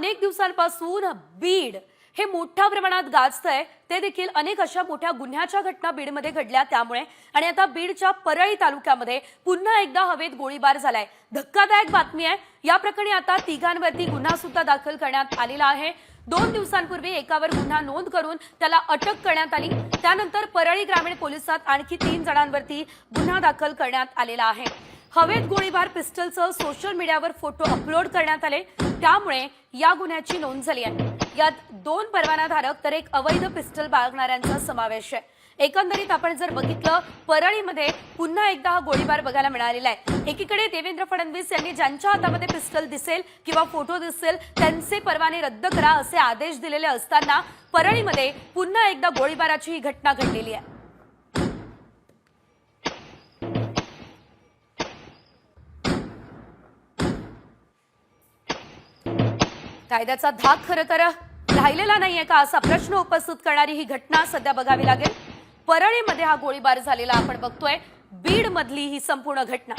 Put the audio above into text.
अनेक दिवसांपासून बीड हे मोठ्या प्रमाणात गाजतंय. ते देखील अनेक अशा मोठ्या गुन्ह्याच्या घटना बीडमध्ये घडल्या त्यामुळे. आणि आता बीडच्या परळी तालुक्यामध्ये पुन्हा एकदा हवेत गोळीबार झालाय. धक्कादायक बातमी आहे. या प्रकरणी आता तिघांवरती गुन्हा सुद्धा दाखल करण्यात आलेला आहे. दोन दिवसांपूर्वी एकावर गुन्हा नोंद करून त्याला अटक करण्यात आली. त्यानंतर परळी ग्रामीण पोलिसात आणखी तीन जणांवरती गुन्हा दाखल करण्यात आलेला आहे. हवेत गोळीबार पिस्टलचं सोशल मीडियावर फोटो अपलोड करण्यात आले. त्यामुळे या गुन्ह्याची नोंद झाली आहे. यात दोन परवानाधारक तर एक अवैध पिस्टल बाळगणाऱ्यांचा समावेश आहे. एकंदरीत आपण जर बघितलं परळीमध्ये पुन्हा एकदा हा गोळीबार बघायला मिळालेला आहे. एकीकडे देवेंद्र फडणवीस यांनी ज्यांच्या हातामध्ये पिस्टल दिसेल किंवा फोटो दिसेल त्यांचे परवाने रद्द करा असे आदेश दिलेले असताना परळीमध्ये पुन्हा एकदा गोळीबाराची ही घटना घडलेली आहे. कायद्याचा धाक खरं तर राहिलेला नाहीये का असा प्रश्न उपस्थित करणारी ही घटना सध्या बघावी लागेल. परळीमध्ये हा गोळीबार झालेला आपण बघतोय. बीड मधली ही संपूर्ण घटना.